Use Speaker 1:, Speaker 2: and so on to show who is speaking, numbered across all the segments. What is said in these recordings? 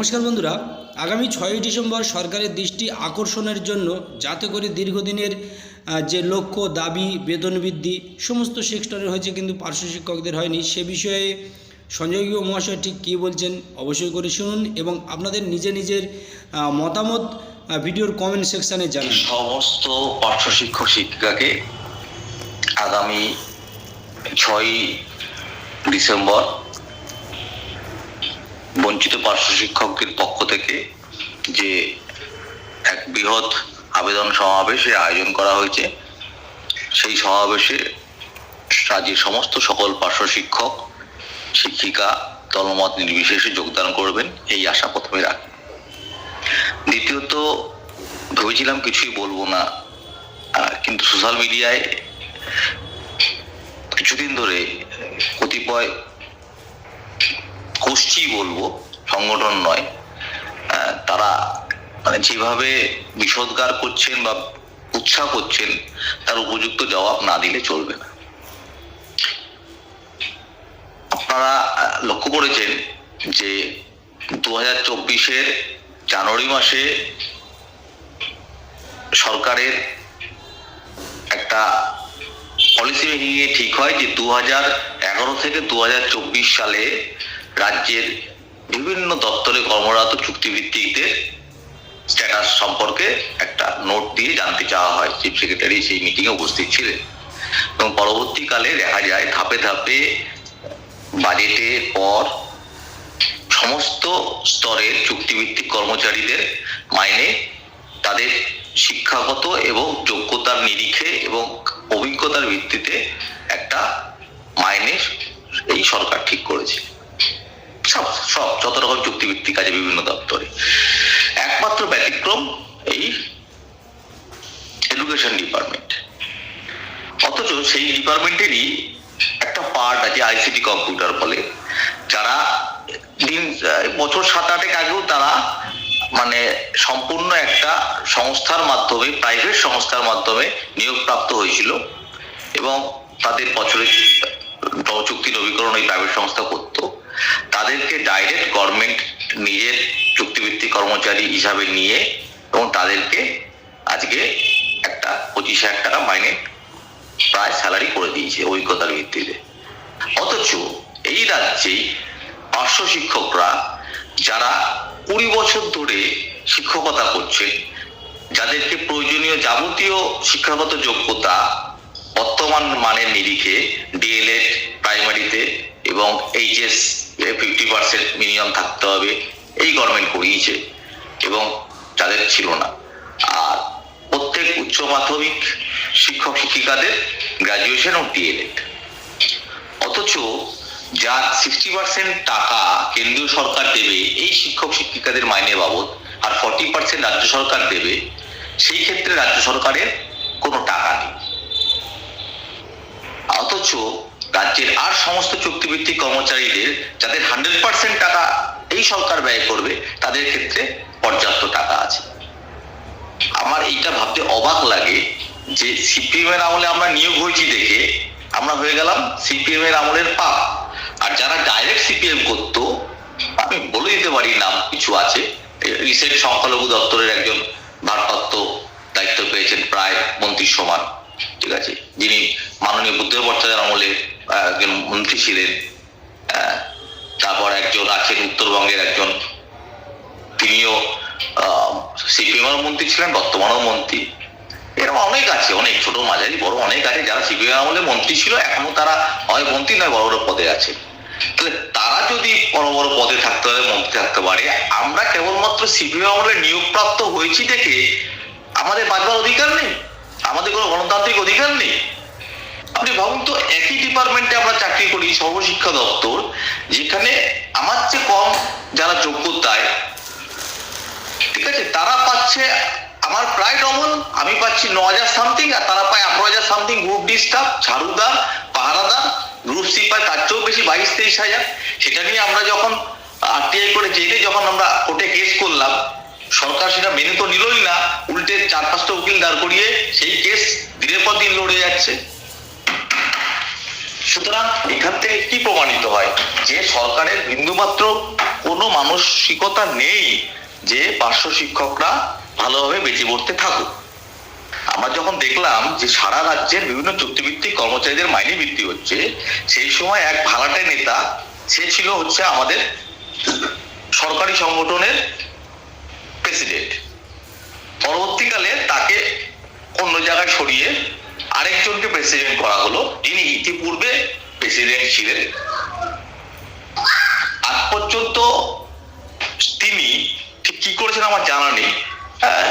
Speaker 1: নমস্কার বন্ধুরা, আগামী ছয়ই ডিসেম্বর সরকারের দৃষ্টি আকর্ষণের জন্য যাতে করে দীর্ঘদিনের যে লক্ষ্য, দাবি, বেতন বৃদ্ধি, সমস্ত সেক্টরের হয়েছে কিন্তু পার্শ্ব শিক্ষকদের হয়নি। সে বিষয়ে সঞ্জয় গৃহ মহাশয় ঠিক কী বলছেন অবশ্যই করে শুনুন এবং আপনাদের নিজে নিজের মতামত ভিডিওর কমেন্ট সেকশানে জানান।
Speaker 2: সমস্ত পার্শ্ব শিক্ষক শিক্ষিকাকে আগামী ছয় ডিসেম্বর বঞ্চিত পার্শ্ব শিক্ষকদের পক্ষ থেকে যে এক বৃহৎ আবেদন সমাবেশের আয়োজন করা হয়েছে, সেই সমাবেশে রাজ্যের সমস্ত সকল পার্শ্ব শিক্ষক, শিক্ষিকা, দলমত নির্বিশেষে যোগদান করবেন, এই আশা প্রথমে রাখি। দ্বিতীয়ত, ভেবেছিলাম কিছুই বলব না কিন্তু সোশ্যাল মিডিয়ায় কিছুদিন ধরে কতিপয় গোষ্ঠী বলব, সংগঠন নয় তারা মানে যেভাবে বিষোদ্গার করছেন বা উৎসাহ করছেন, তার উপযুক্ত জবাব না দিলে চলবে না। আপনারা লক্ষ্য করেছেন যে দু হাজার চব্বিশের জানুয়ারি মাসে সরকারের একটা পলিসি মেকিং এ ঠিক হয় যে দু এগারো থেকে দু হাজার চব্বিশ সালে রাজ্যের বিভিন্ন দপ্তরে কর্মরত চুক্তিভিত্তিকদের স্ট্যাটাস সম্পর্কে একটা নোট দিয়ে জানতে চাওয়া হয়। চিফ সেক্রেটারি সেই মিটিং এ উপস্থিত ছিলেন। এবং পরবর্তীকালে দেখা যায়, ধাপে ধাপে বাজেটের পর সমস্ত স্তরের চুক্তিভিত্তিক কর্মচারীদের মাইনে তাদের শিক্ষাগত এবং যোগ্যতার নিরিখে এবং অভিজ্ঞতার ভিত্তিতে একটা মাইনে এই সরকার ঠিক করেছে। সব সব, যত রকম চুক্তিভিত্তিক কাজে বিভিন্ন দপ্তরে। একমাত্র ব্যতিক্রম এই এডুকেশন ডিপার্টমেন্ট অথচ সেই ডিপার্টমেন্টেরই একটা পার্ট আছে আইসিটি কম্পিউটার বলে। যারা দিন, বছর সাত আটেক আগেও তারা মানে সম্পূর্ণ একটা সংস্থার মাধ্যমে প্রাইভেট সংস্থার মাধ্যমে নিয়োগপ্রাপ্ত হয়েছিল এবং তাদের বছরের চুক্তি নবীকরণ ওই প্রাইভেট সংস্থা করত। তাদেরকে ডাইরেক্ট গভর্নমেন্ট নিজের চুক্তিভিত্তিক কর্মচারী হিসাবে নিয়ে এবং তাদেরকে আজকে একটা পঁচিশ হাজার টাকা মাইনে প্রায় স্যালারি করে দিয়েছে অভিজ্ঞতার ভিত্তিতে। অথচ এই রাজ্যেই পার্শ্ব শিক্ষকরা যারা কুড়ি বছর ধরে শিক্ষকতা করছেন, যাদেরকে প্রয়োজনীয় যাবতীয় শিক্ষাগত যোগ্যতা বর্তমান মানের নিরিখে ডিএলএড প্রাইমারিতে এবং এইচএস ফিফটি পার্সেন্ট মিনিমাম থাকতে হবে, এই গভর্নমেন্ট করিয়েছে এবং যাদের ছিল না। আর প্রত্যেক উচ্চ মাধ্যমিক শিক্ষক শিক্ষিকাদের গ্রাজুয়েশন ও ডিএলএড অথচ যা সিক্সটি পার্সেন্ট টাকা কেন্দ্রীয় সরকার দেবে এই শিক্ষক শিক্ষিকাদের মাইনে বাবদ আর ফর্টি পার্সেন্ট রাজ্য সরকার দেবে, সেই ক্ষেত্রে রাজ্য সরকারের কোনো টাকা নেই অথচ রাজ্যের আর সমস্ত চুক্তিভিত্তিক কর্মচারীদের যাদের হান্ড্রেড পার্সেন্ট টাকা এই সরকার ব্যয় করবে, তাদের ক্ষেত্রে পর্যাপ্ত টাকা আছে। আমার এইটা ভাবতে অবাক লাগে যে সিপিএম এর আমলে আমরা নিয়োগ হয়েছি দেখে আমরা হয়ে গেলাম সিপিএম এর আমলের পাপ। আর যারা ডাইরেক্ট সিপিএম করতো, আমি বলে দিতে পারি নাম কিছু আছে। রিসেন্ট সংখ্যালঘু দপ্তরের একজন ভারপ্রাপ্ত দায়িত্ব পেয়েছেন প্রায় মন্ত্রীর সমান, ঠিক আছে? যিনি মাননীয় বুদ্ধদেব ভট্টাচার্য আমলে একজন মন্ত্রী ছিলেন তারপর একজন আছেন উত্তরবঙ্গের একজন, তিনিও সিপিএম মন্ত্রী ছিলেন, বর্তমানও মন্ত্রী। এরকম অনেক আছে, অনেক ছোট, মাঝারি, বড় অনেক আছে, যারা সিপিএম আমলে মন্ত্রী ছিল, এখনও তারা হয় মন্ত্রী, নয় বড় বড় পদে আছে। তাহলে তারা যদি বড় বড় পদে থাকতে পারে, মন্ত্রী থাকতে পারে, আমরা কেবলমাত্র সিপিএম আমলে নিয়োগপ্রাপ্ত হয়েছি দেখে আমাদের বাঁচবার অধিকার নেই, আমাদের কোনো গণতান্ত্রিক অধিকার নেই। আপনি ভাবুন তো, একই ডিপার্টমেন্টে আমরা চাকরি করি, সর্বশিক্ষা দপ্তর, যেখানে আমার চেয়ে কম যারা যোগ্যতায়, ঠিক আছে, তারা পাচ্ছে আমার প্রায় ডবল, আমি পাচ্ছি ন হাজার সামথিং আর তারা পায় আঠারো হাজার সামথিং গ্রুপ ডি স্টাফ ঝাড়ুদার পাহারাদার গ্রুপ সি পায়, তার চেয়েও বেশি বাইশ তেইশ হাজার। সেটা নিয়ে আমরা যখন আরটিআই করে জেলে যখন আমরা কোর্টে কেস করলাম, সরকার সেটা মেনে তো নিলই না, উল্টে চার পাঁচটা উকিল দাঁড় করিয়ে সেই কেস দিনের পর দিন লড়ে যাচ্ছে। সুতরাং এখান থেকে কি প্রমাণিত হয়? যে সরকারের বিন্দুমাত্র কোনো মানসিকতা নেই যে পার্শ্ব শিক্ষকরা ভালোভাবে বেঁচে পড়তে থাকুক। আমরা যখন দেখলাম যে সারা রাজ্যের বিভিন্ন চুক্তিভিত্তিক কর্মচারীদের মাইনে বৃদ্ধি হচ্ছে, সেই সময় এক ভাড়াটে নেতা, সে ছিল হচ্ছে আমাদের সরকারি সংগঠনের প্রেসিডেন্ট। পরবর্তীকালে তাকে অন্য জায়গায় সরিয়ে আরেকজনকে প্রেসিডেন্ট করা হলো। যিনি ইতিপূর্বে প্রেসিডেন্ট ছিলেন। আজ পর্যন্ত তিনি ঠিক কি করেছেন আমার জানা নেই হ্যাঁ?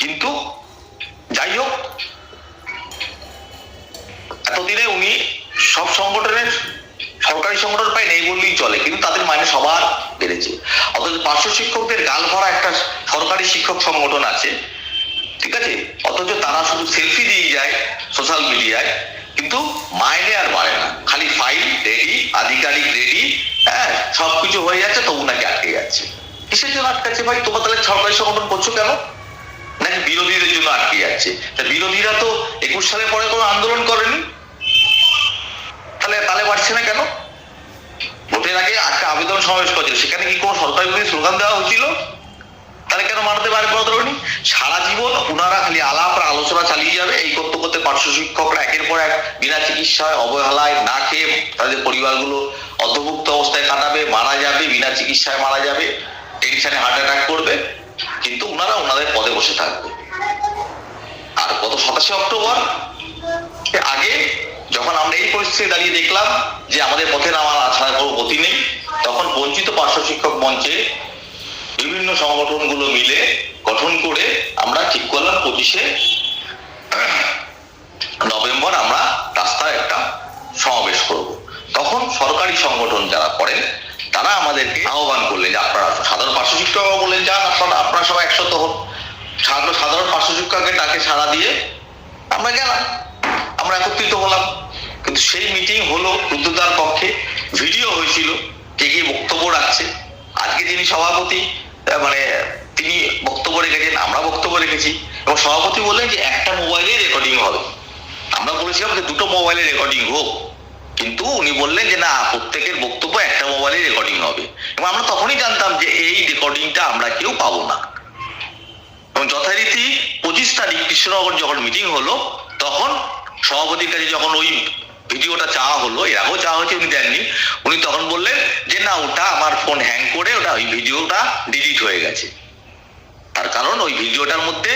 Speaker 2: কিন্তু যাই হোক, এতদিনে উনি সব সংগঠনের, সরকারি সংগঠন প্রায় নেই বললেই চলে, কিন্তু তাদের মাইনে সবার বেড়েছে। অথচ পার্শ্ব শিক্ষকদের গাল ভরা একটা সরকারি শিক্ষক সংগঠন আছে, ঠিক আছে? অথচ তারা শুধু সেলফি দিয়ে যায় সোশ্যাল মিডিয়ায় কিন্তু মাইনে আর বাড়ে না। খালি ফাইল রেডি আধিকারিক রেডি হ্যাঁ সবকিছু হয়ে যাচ্ছে, তবু নাকি আটকে যাচ্ছে। কিসের জন্য আটকাচ্ছে ভাই? তোমরা তাহলে সরকারি সংগঠন করছ কেন? নাকি বিরোধীদের জন্য আটকে যাচ্ছে? তা বিরোধীরা তো একুশ সালের পরে কোনো আন্দোলন করেনি। তাহলে তাহলে বাড়ছে না কেন? ভোটের আগে একটা আবেদন সমাবেশ করেছিল। সেখানে কি কোনো সরকারি স্লোগান দেওয়া হয়েছিল? তাহলে কেন মানতে পারে করেনি সারা জীবন ওনারা খালি আলাপ আর আলোচনা চালিয়ে যাবে। এই করতে করতে পার্শ্ব শিক্ষকরা একের পর এক বিনা চিকিৎসায় অবহেলায় না খেয়ে তাদের পরিবারগুলো অন্তর্ভুক্ত অবস্থায় কাটাবে, মারা যাবে, বিনা চিকিৎসায় মারা যাবে টেনশনে হার্ট অ্যাটাক করবে। কিন্তু ওনারা ওনাদের পদে বসে থাকবে। আর গত সাতাশে অক্টোবর আগে যখন আমরা এই পরিস্থিতি দাঁড়িয়ে দেখলাম যে আমাদের পথে নামার ছাড়া কোনো গতি নেই, তখন বঞ্চিত পার্শ্ব শিক্ষক মঞ্চে বিভিন্ন সংগঠনগুলো মিলে গঠন করে আমরা ঠিক করলাম পঁচিশে নভেম্বর আমরা রাস্তায় একটা সমাবেশ করব। তখন সরকারি সংগঠন যারা করেন, তারা আমাদেরকে আহ্বান করলেন যে আপনারা সাধারণ পার্শ্ব শিক্ষক বললেন, যান, আপনারা আপনারা সবাই একশত হন। সাধারণ সাধারণ পার্শ্ব শিক্ষকের ডাকে সাড়া দিয়ে আমরা গেলাম। আমরা একত্রিত হলাম। কিন্তু সেই মিটিং হলো রুদ্রদার পক্ষে। ভিডিও হয়েছিল, কে কে বক্তব্য রাখছে। আজকে যিনি সভাপতি মানে তিনি বক্তব্য রেখেছেন, আমরা বক্তব্য রেখেছি। এবং সভাপতি বললেন যে একটা মোবাইলে রেকর্ডিং হবে। আমরা বলেছিলাম যে দুটো মোবাইলে রেকর্ডিং হোক। কিন্তু উনি বললেন যে না, প্রত্যেকের বক্তব্য একটা মোবাইলে রেকর্ডিং হবে। এবং আমরা তখনই জানতাম যে এই রেকর্ডিংটা আমরা কেউ পাবো না। এবং যথারীতি পঁচিশ তারিখ কৃষ্ণনগর যখন মিটিং হলো, তখন সভাপতির কাছে যখন ওই ভিডিওটা চাওয়া হলো, এর আগেও চাওয়া হয়েছে, উনি দেননি। উনি তখন বললেন যে না ওটা আমার ফোন হ্যাং করে ওটা ওই ভিডিওটা ডিলিট হয়ে গেছে। তার কারণ ওই ভিডিওটার মধ্যে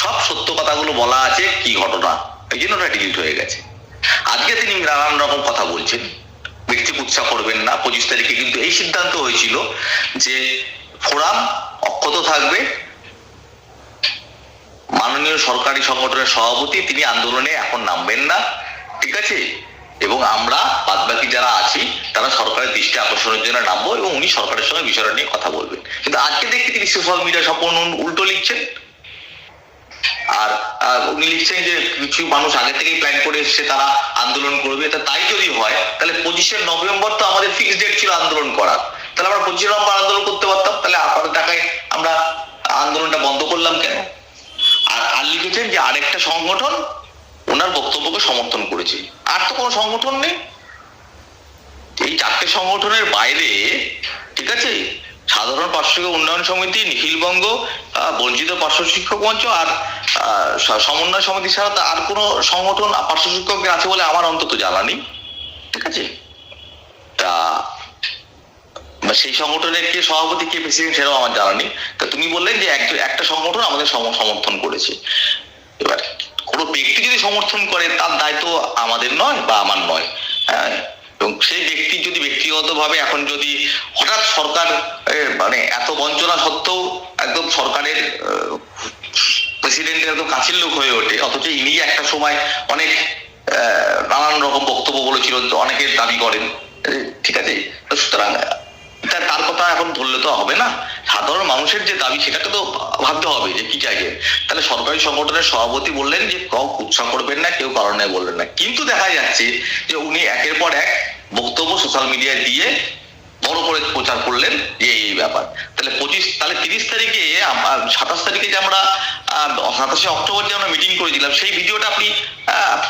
Speaker 2: সব সত্য কথাগুলো বলা আছে, কি ঘটনা, এই জন্য ওটা ডিলিট হয়ে গেছে। আজকে তিনি নানান রকম কথা বলছেন। ব্যক্তি কুৎসা করবেন না। পঁচিশ তারিখে কিন্তু এই সিদ্ধান্ত হয়েছিল যে ফোরাম অক্ষত থাকবে। মাননীয় সরকারি সংগঠনের সভাপতি, তিনি আন্দোলনে এখন নামবেন না। ঠিক আছে? এবং আমরা বাদবাকি যারা আছি, তারা সরকারের দৃষ্টি আকর্ষণের জন্য নামবো এবং উনি সরকারের সঙ্গে বিষয়টা নিয়ে কথা বলবেন। কিন্তু আজকে দেখি তিনি সোশ্যাল মিডিয়া সম্পূর্ণ উল্টো লিখছেন। আর উনি লিখছেন যে কিছু মানুষ আগে থেকেই প্ল্যান করে এসছে, তারা আন্দোলন করবে। তা তাই যদি হয়, তাহলে পঁচিশে নভেম্বর তো আমাদের ফিক্সড ডেট ছিল আন্দোলন করার। তাহলে আমরা পঁচিশে নভেম্বর আন্দোলন করতে পারতাম, তাহলে আপনাদের টাকায় আমরা আন্দোলনটা বন্ধ করলাম কেন? আর লিখেছেন যে আরেকটা সংগঠন ওনার বক্তব্যকে সমর্থন করেছে। আর তো কোনো সংগঠন নেই। এই চারটে সংগঠনের বাইরে, ঠিক আছে, সাধারণ পার্শ্ব উন্নয়ন সমিতি নিখিলবঙ্গ বঞ্চিত পার্শ্ব শিক্ষক মঞ্চ আর সমন্বয় সমিতি ছাড়া আর কোনো সংগঠন পার্শ্ব শিক্ষকের আছে বলে আমার অন্তত জানা নেই। ঠিক আছে? তা সেই সংগঠনের কে সভাপতি, কে প্রেসিডেন্ট সেটাও আমার জানা নেই। তা তুমি বললেন যে একটা সংগঠন আমাদের সমর্থন করেছে। এবার কোনো ব্যক্তি যদি সমর্থন করে, তার দায়িত্ব আমাদের নয় বা আমার নয়। হ্যাঁ? এবং সেই ব্যক্তি যদি ব্যক্তিগতভাবে এখন যদি হঠাৎ সরকার মানে এত বঞ্চনা সত্ত্বেও একদম সরকারের প্রেসিডেন্টের একদম কাছের লোক হয়ে ওঠে, অথচ ইনি একটা সময় অনেক নানান রকম বক্তব্য বলেছিল অনেকে দাবি করেন। ঠিক আছে? সুতরাং তার কথা এখন ধরলে তো হবে না। সাধারণ মানুষের যে দাবি, সেটাকে তো ভাবতে হবে যে কি চাইছে তাহলে সরকারি সংগঠনের সভাপতি বললেন যে কেউ উৎসাহ করবেন না, কেউ কারণে বললেন না। কিন্তু দেখা যাচ্ছে যে, উনি একের পর এক বক্তব্য সোশ্যাল মিডিয়ায় দিয়ে বড় করে প্রচার করলেন যে এই ব্যাপার। তাহলে পঁচিশ, তাহলে তিরিশ তারিখে সাতাশ তারিখে যে আমরা সাতাশে অক্টোবর যে আমরা মিটিং করেছিলাম সেই ভিডিওটা আপনি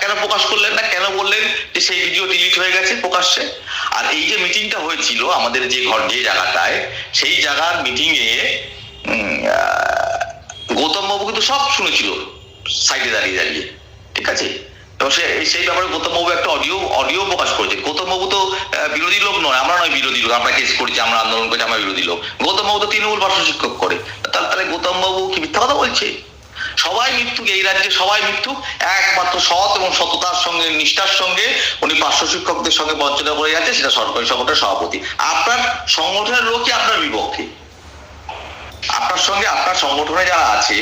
Speaker 2: কেন প্রকাশ করলেন না? কেন বললেন যে সেই ভিডিও ডিলিট হয়ে গেছে প্রকাশ্যে? আর এই যে মিটিংটা হয়েছিল, আমাদের যে ঘর, যে জায়গাটায়, সেই জায়গার মিটিং এ গৌতম বাবু কিন্তু সব শুনেছিল সাইডে দাঁড়িয়ে দাঁড়িয়ে। ঠিক আছে? এবং সে সেই ব্যাপারে গৌতম বাবু একটা অডিও অডিও প্রকাশ করেছে। গৌতম বাবু তো বিরোধী লোক নয়, আমরা নয় বিরোধী লোক, আমরা কেস করেছি, আমরা আন্দোলন করেছি, আমরা বিরোধী লোক। গৌতম বাবু তো তৃণমূল পার্শ্ব শিক্ষক করে। তাহলে তাহলে গৌতম বাবু কি মিথ্যা কথা বলছে? সবাই মৃত্যুক এই রাজ্যে সবাই মৃত্যু একমাত্র সৎ এবং সততার সঙ্গে, নিষ্ঠার সঙ্গে উনি পার্শ্ব শিক্ষকদের সঙ্গে বঞ্চনা করে যাচ্ছে, সেটা সরকারি সংগঠনের সভাপতি। আপনার সংগঠনের লোকই আপনার বিপক্ষে। আপনার সঙ্গে আপনার সংগঠনে যারা আছে,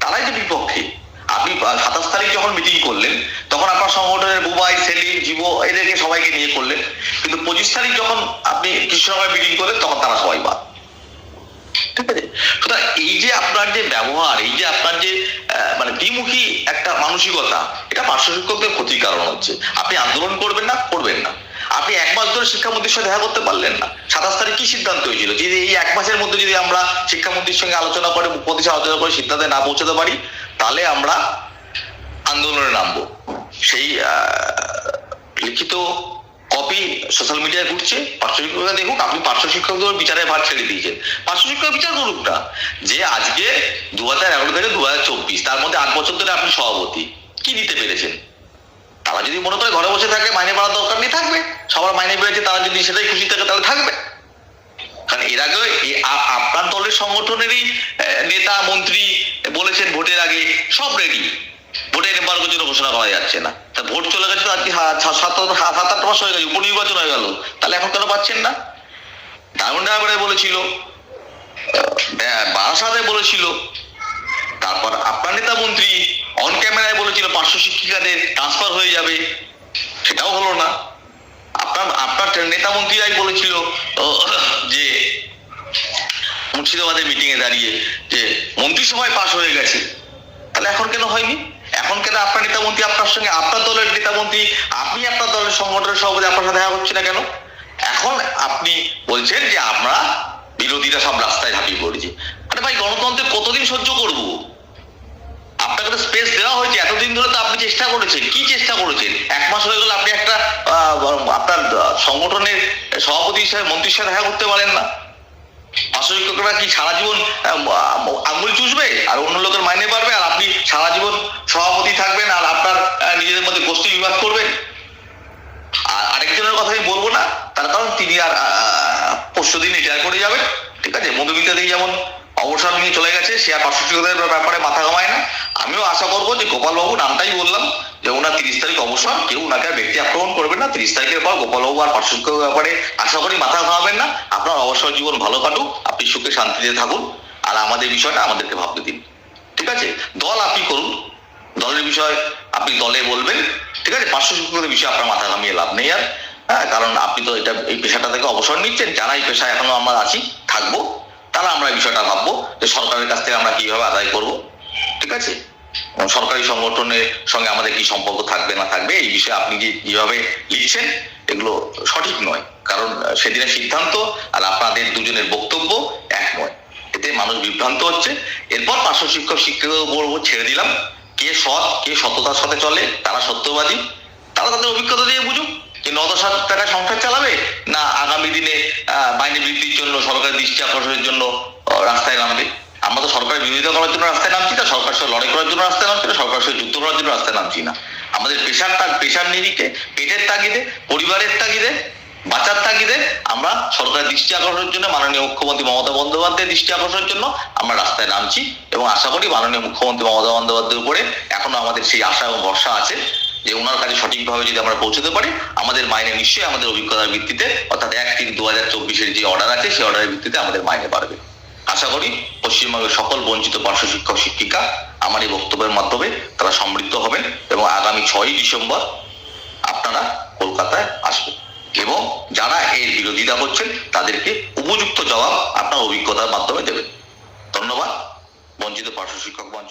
Speaker 2: তারাই তো বিপক্ষে। আপনি সাতাশ তারিখ যখন মিটিং করলেন, তখন আপনার সংগঠনের বুবাই, সেলিম, জীব এদেরকে সবাইকে নিয়ে করলেন। কিন্তু পঁচিশ তারিখ যখন আপনি কৃষ্ণনগরে মিটিং করলেন, তখন তারা সবাই বাদ। ঠিক আছে? এই যে আপনার যে ব্যবহার, এই যে আপনার যে মানে দ্বিমুখী একটা মানসিকতা, এটা পার্শ্ব শিক্ষকদের ক্ষতির কারণ হচ্ছে। আপনি আন্দোলন করবেন না করবেন না। আপনি এক মাস ধরে শিক্ষামন্ত্রীর সাথে দেখা করতে পারলেন না। সাতাশ তারিখ কি সিদ্ধান্ত হয়েছিল? যে এই এক মাসের মধ্যে যদি আমরা শিক্ষামন্ত্রীর সঙ্গে আলোচনা করে মুখ্যমন্ত্রীর আলোচনা করে সিদ্ধান্তে না পৌঁছাতে পারি তাহলে আমরা আন্দোলনে নামবো। সেই লিখিত কপি সোশ্যাল মিডিয়ায় ঘুরছে। পার্শ্ব শিক্ষকরা দেখুন আপনি পার্শ্ব শিক্ষকদের বিচারের ভার ছেড়ে দিয়েছেন। পার্শ্ব শিক্ষক বিচার করুক না। যে আজকে দু হাজার এগারো থেকে দু হাজার চব্বিশ, তার মধ্যে আট বছর ধরে আপনি সভাপতি, কি দিতে পেরেছেন? তারা যদি মনে করে ঘরে বসে থাকে, মাইনে বাড়ার দরকার নেই, থাকবে। সবার মাইনে বেড়েছে, তারা যদি সেটাই খুশি থাকে, তাহলে থাকবে। কারণ এর আগে আপনার দলের সংগঠনেরই নেতা, মন্ত্রী বলেছেন ভোটের আগে সব রেডি। ভোটের এম্বার্গোর জন্য ঘোষণা করা যাচ্ছে না। তা ভোট চলে গেছে তো আজকে সাত সাত আট মাস হয়ে গেছে উপনির্বাচন হয়ে গেল। তাহলে এখন কেন পাচ্ছেন না? ডায়মন্ড হারবারে বলেছিল। বারাসাতে বলেছিল। তারপর আপনার নেতা, মন্ত্রী অন ক্যামেরায় বলেছিল পার্শ্ব শিক্ষিকাদের ট্রান্সফার হয়ে যাবে। সেটাও হলো না। আপনার আপনার নেতা, মন্ত্রীরাই বলেছিল মুর্শিদাবাদের মিটিং এ দাঁড়িয়ে যে মন্ত্রিসভায় পাশ হয়ে গেছে। তাহলে এখন কেন হয়নি? এখন কেন আপনার নেতা মন্ত্রী আপনার সঙ্গে, আপনার দলের নেতা মন্ত্রী আপনি আপনার দলের সংগঠনের সভাপতি আপনার সাথে দেখা হচ্ছে না কেন? এখন আপনি বলছেন যে আমরা বিরোধীরা সব রাস্তায় ঝাঁপিয়ে পড়েছি। আরে ভাই, গণতন্ত্রে কতদিন সহ্য করব? আপনাকে তো স্পেস দেওয়া হয়েছে। এতদিন ধরে তো আপনি চেষ্টা করেছেন। কি চেষ্টা করেছেন? এক মাস হয়ে গেল আপনি একটা আপনার সংগঠনের সভাপতি হিসেবে, মন্ত্রীর সাথে দেখা করতে পারেন না। পার্শ্ব কি সারা জীবন আঙুল চুষবে? আর অন্য লোকের মাইনে পারবে আর আপনি সারা জীবন সভাপতি থাকবেন আর আপনার নিজেদের মধ্যে গোষ্ঠী বিভাগ করবেন? আর আরেকজনের কথা আমি বলব না। তার কারণ তিনি আর পরশু দিন রিটায়ার করে যাবেন। ঠিক আছে? মধুমিতা দিয়ে যেমন অবসর নিয়ে চলে গেছে, সে আর পার্শ্ব শিক্ষকদের ব্যাপারে মাথা ঘামায় না। আমিও আশা করব যে গোপালবাবু নামটাই বললাম, যে ওনার তিরিশ তারিখ অবসর, কেউ ওনাকে আর ব্যক্তি আক্রমণ করবেন না। তিরিশ তারিখের পর গোপালবাবু আর পার্শ্বশিক্ষকের ব্যাপারে আশা করি মাথা ঘামাবেন না। আপনার অবসর জীবন ভালো কাটুক, আপনি সুখে শান্তিতে থাকুন, আর আমাদের বিষয়টা আমাদেরকে ভাবতে দিন। ঠিক আছে? দল আপনি করুন। দলের বিষয় আপনি দলে বলবেন, ঠিক আছে? পার্শ্ব শিক্ষকদের বিষয়ে আপনার মাথা ঘামিয়ে লাভ নেই আর। হ্যাঁ কারণ আপনি তো এটা, এই পেশাটা থেকে অবসর নিচ্ছেন, যারা এই পেশায় এখনও আমরা আছি, থাকব। তারা আমরা বিষয়টা ভাববো যে সরকারের কাছ থেকে আমরা কীভাবে আদায় করব। ঠিক আছে? সরকারি সংগঠনের সঙ্গে আমাদের কি সম্পর্ক থাকবে না থাকবে, এই বিষয়ে আপনি যে কীভাবে লিখছেন, এগুলো সঠিক নয়। কারণ সেদিনের সিদ্ধান্ত আর আপনাদের দুজনের বক্তব্য এক নয়। এতে মানুষ বিভ্রান্ত হচ্ছে। এরপর পার্শ্ব শিক্ষক শিক্ষকের উপর ছেড়ে দিলাম। কে সৎ, কে সততার সাথে চলে, তারা সত্যবাদী। তারা তাদের অভিজ্ঞতা দিয়ে বুঝুক যে ন দশ হাজার টাকায় সংসার চালাবে না আগামী দিনে আহ, বৃদ্ধির জন্য সরকারের দৃষ্টি আকর্ষণের জন্য রাস্তায় নামবে। আমরা তো সরকারের বিরোধিতা করার জন্য রাস্তায় নামছি না সরকার সঙ্গে লড়াই করার জন্য রাস্তায় নামছি না সরকার সঙ্গে যুদ্ধ করার জন্য রাস্তায় নামছি না। আমাদের পেশার তাগ পেশার নিরিখে পেটের তাগিদে পরিবারের তাগিদে বাঁচার তাগিদে আমরা সরকারের দৃষ্টি আকর্ষণের জন্য মাননীয় মুখ্যমন্ত্রী মমতা বন্দ্যোপাধ্যায়ের দৃষ্টি আকর্ষণের জন্য আমরা রাস্তায় নামছি এবং আশা করি মাননীয় মুখ্যমন্ত্রী মমতা বন্দ্যোপাধ্যায়ের উপরে এখনও আমাদের সেই আশা এবং ভরসা আছে। যে ওনার কাছে সঠিকভাবে যদি আমরা পৌঁছতে পারি, আমাদের মাইনে নিশ্চয়ই আমাদের অভিজ্ঞতার ভিত্তিতে, অর্থাৎ এক তিন দু হাজার চব্বিশের যে অর্ডার আছে, সেই অর্ডারের ভিত্তিতে আমাদের মাইনে বাড়বে। আশা করি পশ্চিমবঙ্গের সকল বঞ্চিত পার্শ্ব শিক্ষক শিক্ষিকা আমার এই বক্তব্যের মাধ্যমে তারা সমৃদ্ধ হবেন এবং আগামী ছয়ই ডিসেম্বর আপনারা কলকাতায় আসবেন এবং যারা এর বিরোধিতা করছেন, তাদেরকে উপযুক্ত জবাব আপনার অভিজ্ঞতার মাধ্যমে দেবেন। ধন্যবাদ। বঞ্চিত পার্শ্ব শিক্ষক মঞ্চ